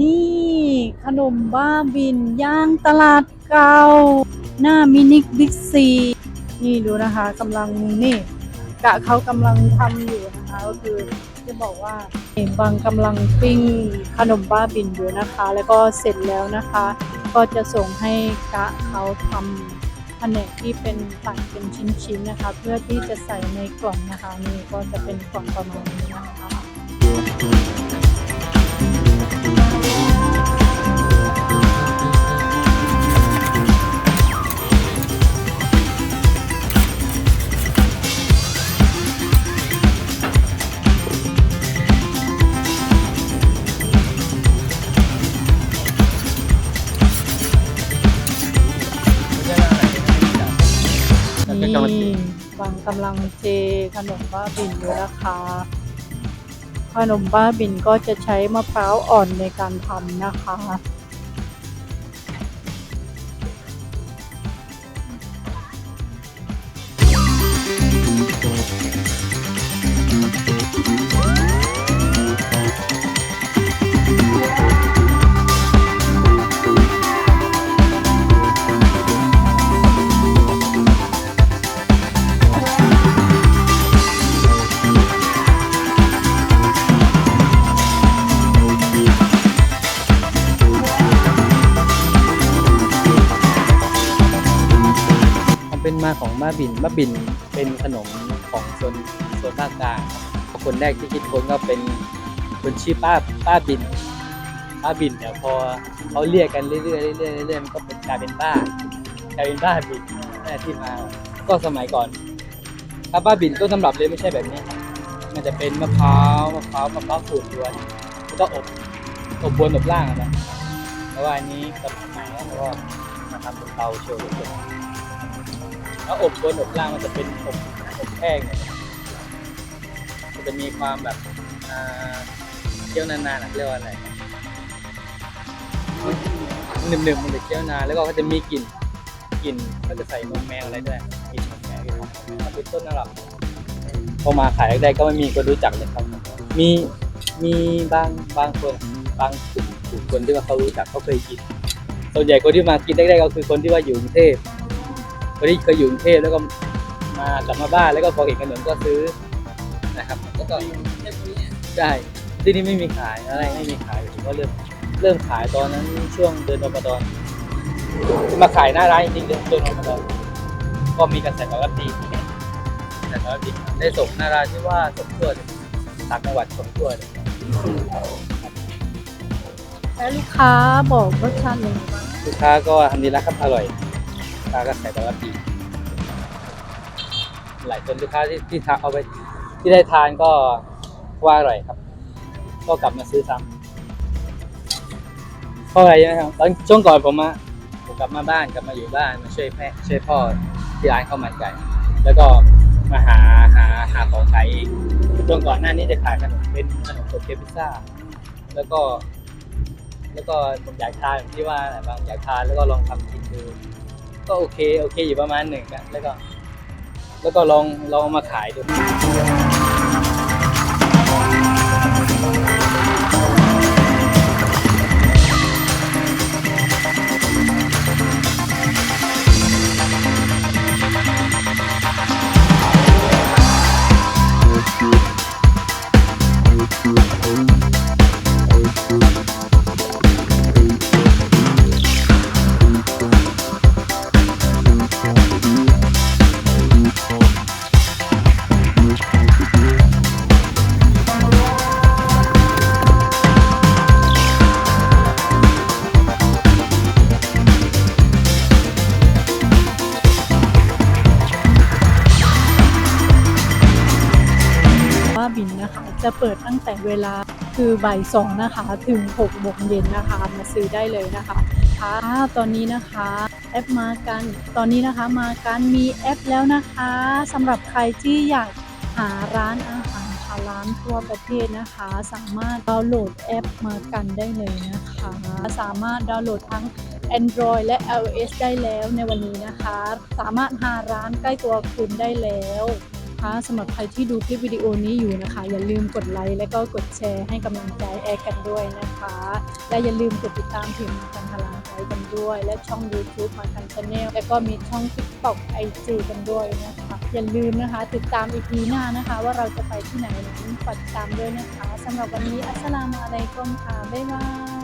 นี่ขนมบ้าบินย่างตลาดเก่า หน้ามินิบิ๊กซี นี่ดูนะคะกำลังนี่กะเขากำลังทำอยู่นะคะ ก็คือจะบอกว่าบางกำลังปิ้งขนมบ้าบินอยู่นะคะ แล้วก็เสร็จแล้วนะคะ ก็จะส่งให้กะเขาทำแผนกที่เป็นตัดเป็นชิ้นๆนะคะ เพื่อที่จะใส่ในกล่องนะคะ นี่ก็จะเป็นกล่องประมาณนี้นะคะ นี่ บางกำลังเจขนมบ้าบินอยู่นะคะขนมบ้าบินก็จะใช้มะพร้าวอ่อนในการทำนะคะความเป็นมาของบ้าบินบ้าบินเป็นขนมของโซนโซนภาคกลางครับคนแรกที่คิดค้นก็เป็นคนชื่อป้าป้าบินป้าบินเนี่ยพอเขาเรียกกันเรื่อยๆเรื่อยๆเรื่อยๆมันก็เป็นกลายเป็นบ้ากลายเป็นบ้าบินนั่นแหละที่มาก็สมัยก่อน ถ้าบ้าบินต้นตำรับเลยไม่ใช่แบบนี้ครับมันจะเป็นมะพร้าวมะพร้าวมะพร้าวขูดล้วนแล้วก็อบอบบนแบบล่างอะนะเพราะว่าอันนี้สมัยใหม่แล้วก็มาทำเป็นเตาโชว์ แล้วอบบนอบล่างมันจะเป็นอบอบแห้งเนี่ยมันจะมีความแบบอ่าเคี่ยวนานๆอะเรียกว่าอะไรหนึบๆมันจะเคี่ยวนานแล้วก็เขาจะมีกลิ่นกลิ่นก็จะใส่นมแมวอะไรด้วยกลิ่นนมแมวกลิ่นนมแมวมันเป็นต้นตำรับพอมาขายแรกๆก็ไม่มีคนรู้จักเลยครับ มีมีบางบางคนบางกลุ่มกลุ่มคนที่ว่าเขารู้จักเขาเคยกินส่วนใหญ่คนที่มากินแรกๆก็คือคนที่ว่าอยู่กรุงเทพ คนที่เคยอยู่กรุงเทพแล้วก็มากลับมาบ้านแล้วก็พอเห็นขนมก็ซื้อนะครับแล้วก็ใช่ที่นี่ไม่มีขายอะไรไม่มีขายผมก็เริ่มเริ่มขายตอนนั้นช่วงเดือนรอมฎอนมาขายหน้าร้านจริงๆเดือนเดือนรอมฎอนก็มีกระแสตอบรับดีกระแสตอบรับดีได้ส่งหน้าร้านที่ว่าส่งทั่วเลยต่างจังหวัดส่งทั่วเลยแล้วลูกค้าบอกรสชาติยังไงบ้างลูกค้าก็ทำดีแล้วครับอร่อย ลูกค้าก็ใส่ตอบรับดีหลายคนลูกค้าที่ที่ทานเอาไปที่ได้ทานก็ว่าอร่อยครับ ก็กลับมาซื้อซ้ำเพราะอะไรใช่ไหมครับตอนช่วงก่อนผมมาผมกลับมาบ้านกลับมาอยู่บ้านมาช่วยแม่ช่วยพ่อที่ร้านข้าวมันไก่แล้วก็มาหาหาหาของขายเองช่วงก่อนหน้านี้จะขายขนมเป็นขนมสดเค้กพิซซ่า แล้วก็ แล้วก็ผมอยากทานที่ว่าบางอยากทานแล้วก็ลองทำกินดู ก็โอเคโอเคอยู่ประมาณหนึ่งนะแล้วก็ แล้วก็ลองลองเอามาขายดู บ้าบินนะคะ จะเปิดตั้งแต่เวลาคือบ่ายสองนะคะถึงหกโมงเย็นนะคะมาซื้อได้เลยนะคะค่ะตอนนี้นะคะแอปมากันตอนนี้นะคะมากันมีแอปแล้วนะคะสำหรับใครที่อยากหาร้านอาหารค่ะร้านทั่วประเทศนะคะ สามารถดาวน์โหลดแอปมากันได้เลยนะคะ สามารถดาวน์โหลดทั้ง Android และ iOS ได้แล้วในวันนี้นะคะ สามารถหาร้านใกล้ตัวคุณได้แล้ว นะคะสำหรับใครที่ดูคลิปวิดีโอนี้อยู่นะคะ อย่าลืมกดไลค์และก็กดแชร์ให้กำลังใจแอร์กันด้วยนะคะ และอย่าลืมกดติดตามเพจมากันพลังใจกันด้วย และช่อง YouTube มากันชาแนลและก็มีช่อง TikTok IG กันด้วยนะคะอย่าลืมนะคะ ติดตามอีพีหน้านะคะ ว่าเราจะไปที่ไหนนั้นฝากติดตามด้วยนะคะสำหรับวันนี้อัสสลามุอะลัยกุมค่ะบ๊ายบาย